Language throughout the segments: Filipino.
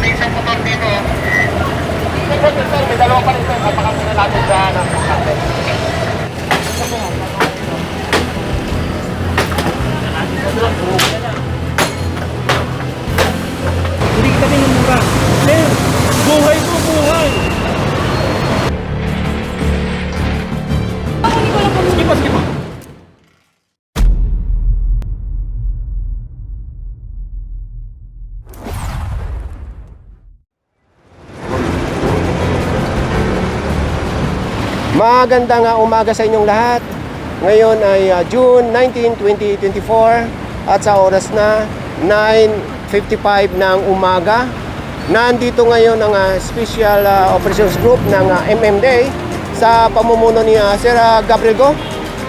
may isang motor dito. Sir, sir, may dalawa pa rin sir. Kapakasin na natin sa ano. Hindi kita minumura. Sir, buhay ko, buhay. Magandang umaga sa inyong lahat. Ngayon ay uh, June 19, 2024 at sa oras na 9.55 ng umaga. Nandito ngayon ang uh, Special uh, Operations Group ng uh, MMDA sa pamumuno ni uh, Sir uh, Gabriel Go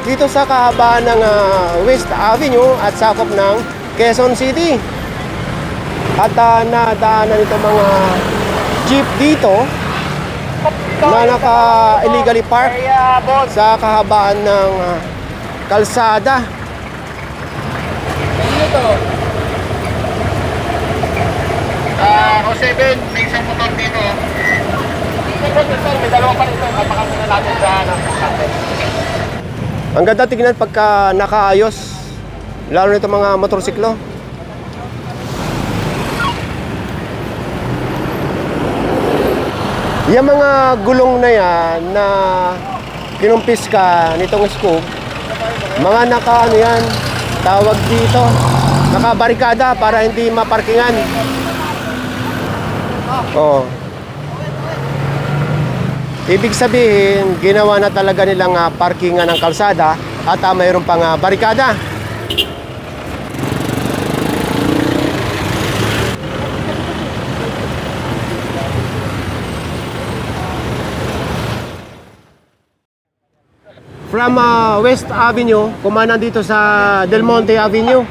dito sa kahabaan ng uh, West Avenue at sakop ng Quezon City. At uh, nadaanan ito mga jeep dito na naka-illegally park sa kahabaan ng ah, kalsada. Ano to? Ah, uh, 07, may isang motor dito. May dalawa pa rin sir. Kapakasin na natin sa ano. Ang ganda tingnan pagka nakaayos, lalo nito mga motorsiklo. Yung mga gulong na yan na kinumpis ka nitong scoop, mga naka ano yan, tawag dito, nakabarikada para hindi maparkingan. Oo. Ibig sabihin, ginawa na talaga nilang ah, parkingan ng kalsada at ah, mayroon pang ah, barikada. From ah, West Avenue, kumanan dito sa Del Monte Avenue.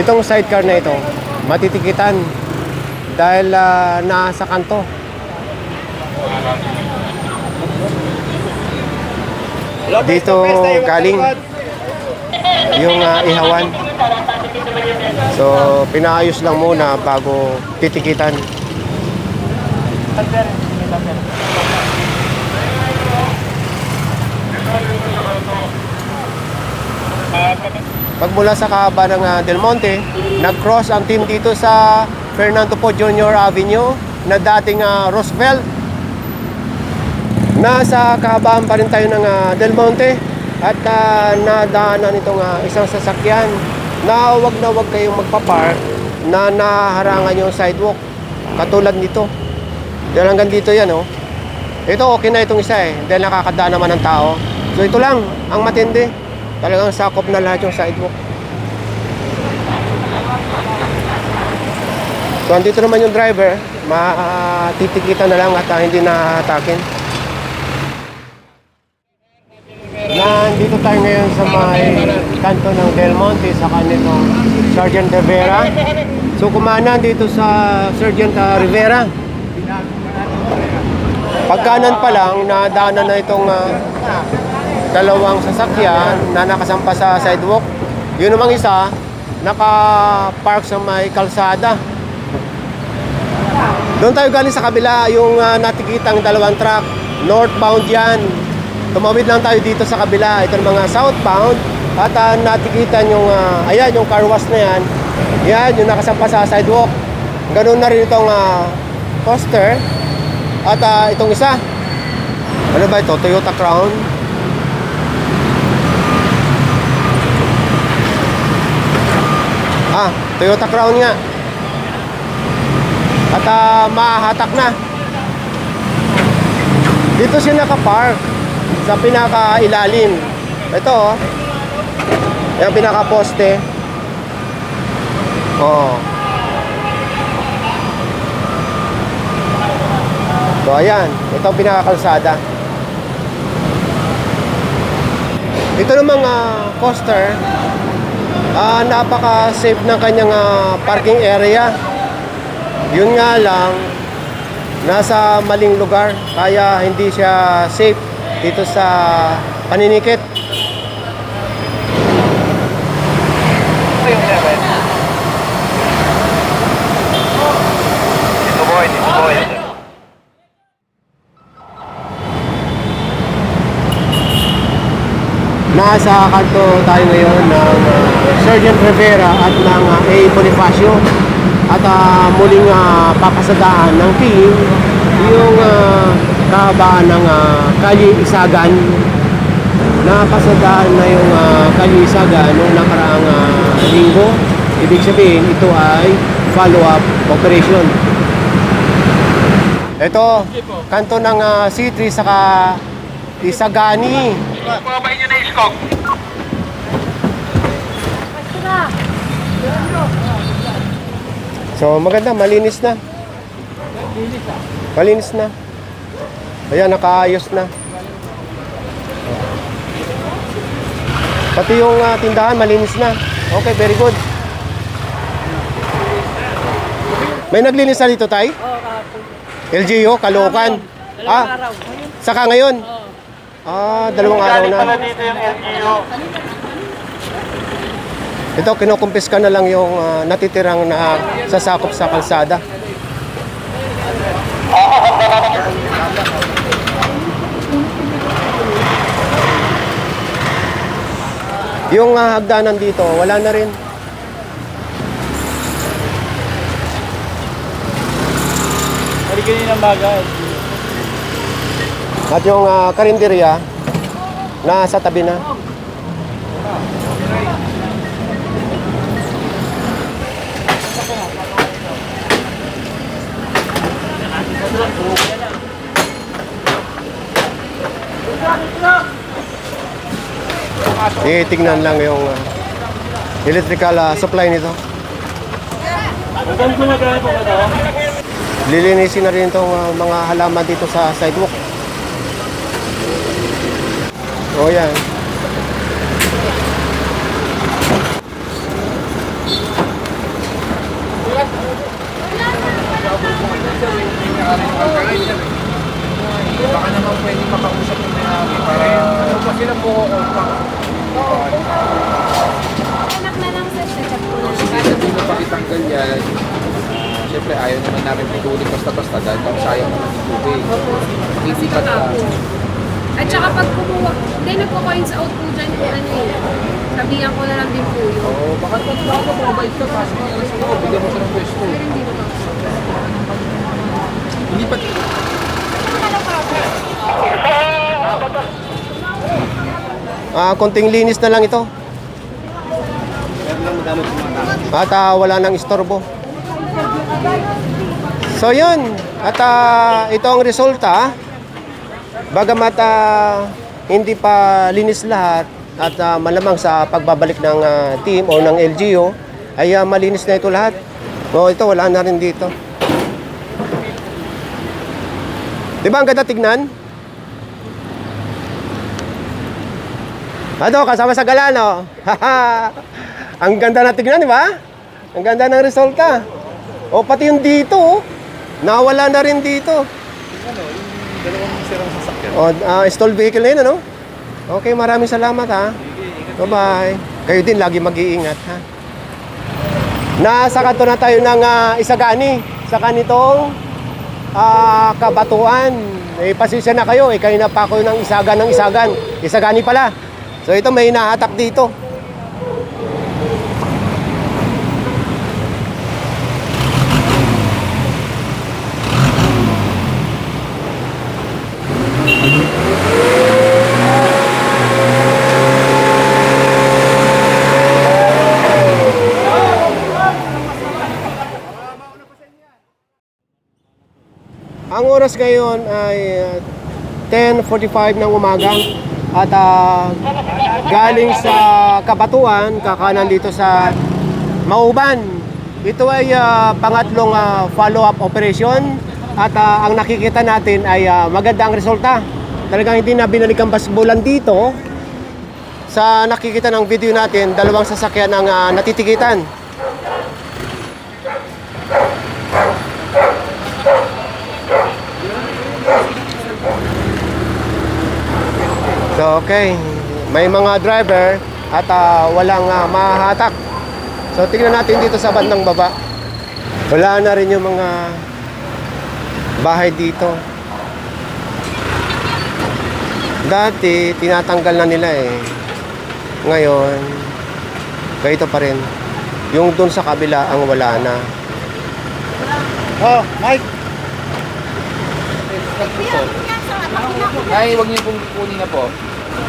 Itong sidecar na ito, matitikitan dahil ah, nasa kanto. Dito galing yung ah, ihawan. So, pinaayos lang muna bago titikitan. Pagmula sa kahaba ng ah, Del Monte, nag-cross ang team dito sa Fernando Po Jr. Avenue na dating ah, Roosevelt. Nasa kahabaan pa rin tayo ng ah, Del Monte at ah, nadaanan itong ah, isang sasakyan na wag na wag kayong magpa-park na naharangan yung sidewalk katulad nito. Dahil hanggang dito yan oh. Ito okay na itong isa eh dahil nakakadaan naman ng tao. So ito lang ang matindi. Talagang sakop na lahat yung sidewalk. So andito naman yung driver, matitikitan na lang at ah, hindi na atakin. Nandito tayo ngayon sa may kanto ng Del Monte sa kanito Sergeant Rivera. So kumanan dito sa Sergeant ah, Rivera. Pagkanan pa lang, nadaanan na itong ah, dalawang sasakyan na nakasampa sa sidewalk. Yun namang isa, naka-park sa may kalsada. Doon tayo galing sa kabila, yung uh, natikitang dalawang truck. Northbound yan. Tumawid lang tayo dito sa kabila. Ito yung mga southbound. At uh, natikitan yung, ah, ayan, yung car wash na yan. Yan, yung nakasampa sa sidewalk. Ganun na rin itong uh, poster. At ah, itong isa. Ano ba ito? Toyota Crown. Ah, Toyota Crown nga. At ah, mahahatak na. Dito siya nakapark sa pinakailalim. Ito oh. Yung pinaka-poste. Oh. So ayan, ito ang pinakakalsada. Ito namang ah, coaster, ah, napaka-safe ng kanyang ah, parking area. Yun nga lang, nasa maling lugar, kaya hindi siya safe dito sa paninikit. Nasa kanto tayo ngayon ng ah, Sergeant Rivera at ng ah, A. Bonifacio at ah, muling ah, papasadaan ng team yung uh, kahabaan ng ah, Kali Isagan. Napasadaan na yung uh, Kali Isagan noong nakaraang ah, linggo. Ibig sabihin ito ay follow-up operation. Ito kanto ng ah, C3 saka Isagani Pababain nyo na yung scope. So maganda, malinis na. Malinis na. Ayan, nakaayos na. Pati yung ah, tindahan, malinis na. Okay, very good. May naglinis na dito, Tay? Oo. LGU, Caloocan. Dalawang Ah, araw. saka ngayon? Ah, dalawang araw Galing pala na. dito yung LGU. Ito, kinukumpis ka na lang yung ah, natitirang na sasakop sa kalsada. Yung ah, hagdanan dito, wala na rin. Halika ng bagay. At yung ah, karinderya, nasa tabi na. Titingnan lang yung ah, electrical ah, supply nito. Ito? Lilinisin na rin itong ah, mga halaman dito sa sidewalk. O yan. Baka naman pwede makausap ng may-ari para... Kasi lang po ako. Anak na lang sa chat ko na. Hindi mo pakitanggal yan. Siyempre, ayaw naman namin pituloy basta-basta dahil kung sayang naman yung tubig. Hindi pa na. At saka pag kumuha, hindi nagko-coin sa out po dyan yung ano eh. Sabihan ko na lang din po yun. Oo, baka pag baka mabait ka, pasok mo lang sa loob, bigyan mo siya ng pwesto. Pero hindi naman. Hindi pa Ah, konting linis na lang ito. At ah, wala nang istorbo. So yun. At ah, ito ang resulta. Bagamat ah, hindi pa linis lahat at ah, malamang sa pagbabalik ng ah, team o ng LGU ay ah, malinis na ito lahat. O ito wala na rin dito. Di ba ang ganda tignan? Ano, kasama sa gala, no? Ang ganda na tignan, di ba? Ang ganda ng resulta. O, pati yung dito, oh. Nawala na rin dito. O, ah, stall vehicle na yun, ano? Okay, maraming salamat, ha? Bye-bye. Kayo din, lagi mag-iingat, ha? Nasa kanto na tayo ng ah, Isagani. Sa kanitong ah, kabatuan. Eh, pasensya na kayo. Eh, kayo na pa ako ng isagan ng isagan. Isagani pala. So ito may nahatak dito. Ang oras ngayon ay ah, 10.45 ng umaga at ah, galing sa Kabatuan, kakanan dito sa Mauban. Ito ay ah, pangatlong ah, follow-up operation at ah, ang nakikita natin ay ah, maganda ang resulta. Talagang hindi na binalikan basbolan dito. Sa nakikita ng video natin, dalawang sasakyan ang ah, natitikitan. So okay, may mga driver at ah, walang ah, mahahatak. So tingnan natin dito sa bandang baba. Wala na rin yung mga bahay dito. Dati tinatanggal na nila eh. Ngayon, ganito pa rin. Yung dun sa kabila ang wala na. Oh, Mike. Nay, huwag niyo pong kunin na po.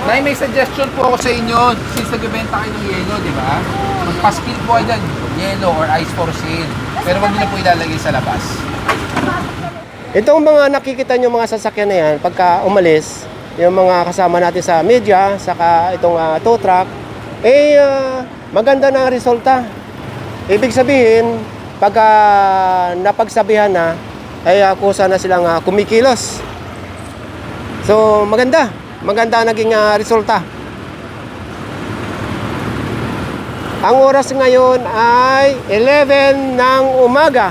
Nay, may suggestion po ako sa inyo. Since nagbebenta kayo ng yelo, di ba? Magpaskill po kayo dyan. Yelo or ice for sale. Pero huwag niyo na po ilalagay sa labas. Itong mga nakikita nyo mga sasakyan na yan, pagka umalis, yung mga kasama natin sa media, saka itong uh, tow truck, eh ah, maganda na resulta. Ibig sabihin, pagka napagsabihan na, ay uh, kusa na silang ah, kumikilos. So maganda, maganda naging ah, resulta. Ang oras ngayon ay 11 ng umaga.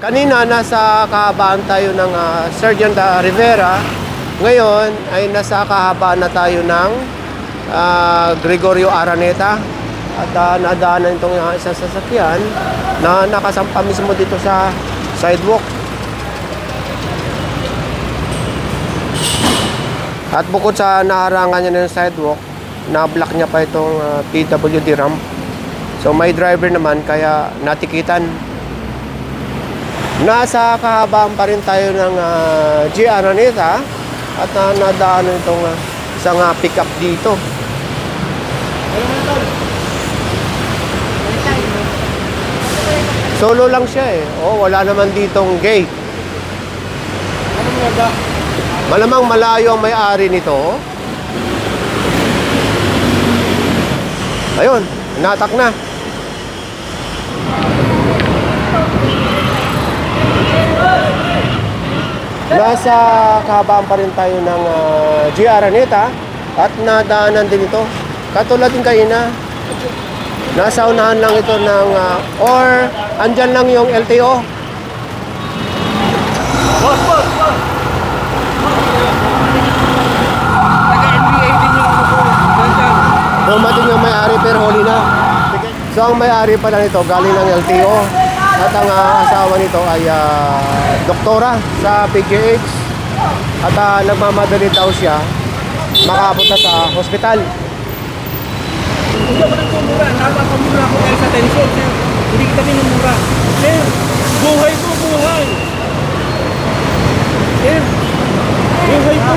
Kanina nasa kahabaan tayo ng ah, Sergeant ah, Rivera. Ngayon ay nasa kahabaan na tayo ng ah, Gregorio Araneta. At uh, nadaanan itong uh, isang sasakyan na nakasampa mismo dito sa sidewalk. At bukod sa naharangan niya ng sidewalk, na-block niya pa itong ah, PWD ramp. So may driver naman kaya natikitan Nasa kahabaan pa rin tayo ng uh, G. Araneta at uh, nadaanan itong uh, isang uh, pick-up dito. Solo lang siya eh. Oh, wala naman ditong gate. Malamang malayo ang may-ari nito. Ayun, natak na. Nasa kahabaan pa rin tayo ng uh, G. Araneta at nadaanan din ito. Katulad din kanina, nasa unahan lang ito ng uh, or andyan lang yung LTO. Taga-NBA din yung ano ko. Dandan. Dumating yung may-ari pero huli na. So ang may-ari pala nito galing ng LTO at ang ah, asawa nito ay ah, doktora sa PGH at ah, nagmamadali daw siya makapunta sa hospital. Hindi ako nagmumura. Napapamura ako dahil sa tension, sir. Hindi kita minumura. Sir, buhay ko, buhay. Sir, buhay ko.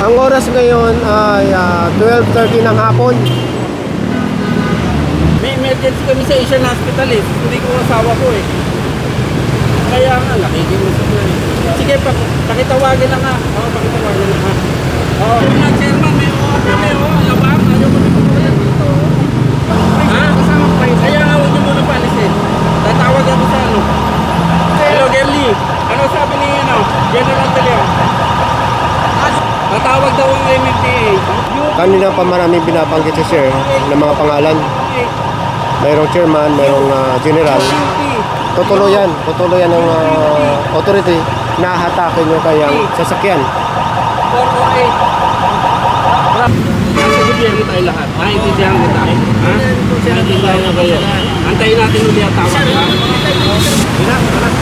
Ang oras ngayon ay ah, 12.30 ng hapon. May emergency kami sa Asian Hospital eh. Hindi ko asawa ko eh. Kaya nga, nakikiusap na eh. Sige, pa, pakitawagan na nga. Oo, pakitawagan na nga. Oo. Oh. Mga chairman, may oo kami, oo. Alabang, ayaw kami pagkukulan dito. Ha? Kaya nga, huwag niyo muna paalisin. Tatawag ako sa ano. Hello, Gerly. Ano sabi ni, ano, General De Leon? Tatawag daw ang MMDA. Yung Kanina pa maraming binabanggit si Sir ng mga pangalan. Mayroong chairman, mayroong ah, general. Tutuloy yan. Tutuloy yan ng ah, authority na hatakin yung kayang sasakyan. 408. Nasa gobyerno tayo lahat. Naintindihan kita. Ha? Naintindihan na kayo. Antayin natin ulit ang tawag. Ha? Tara.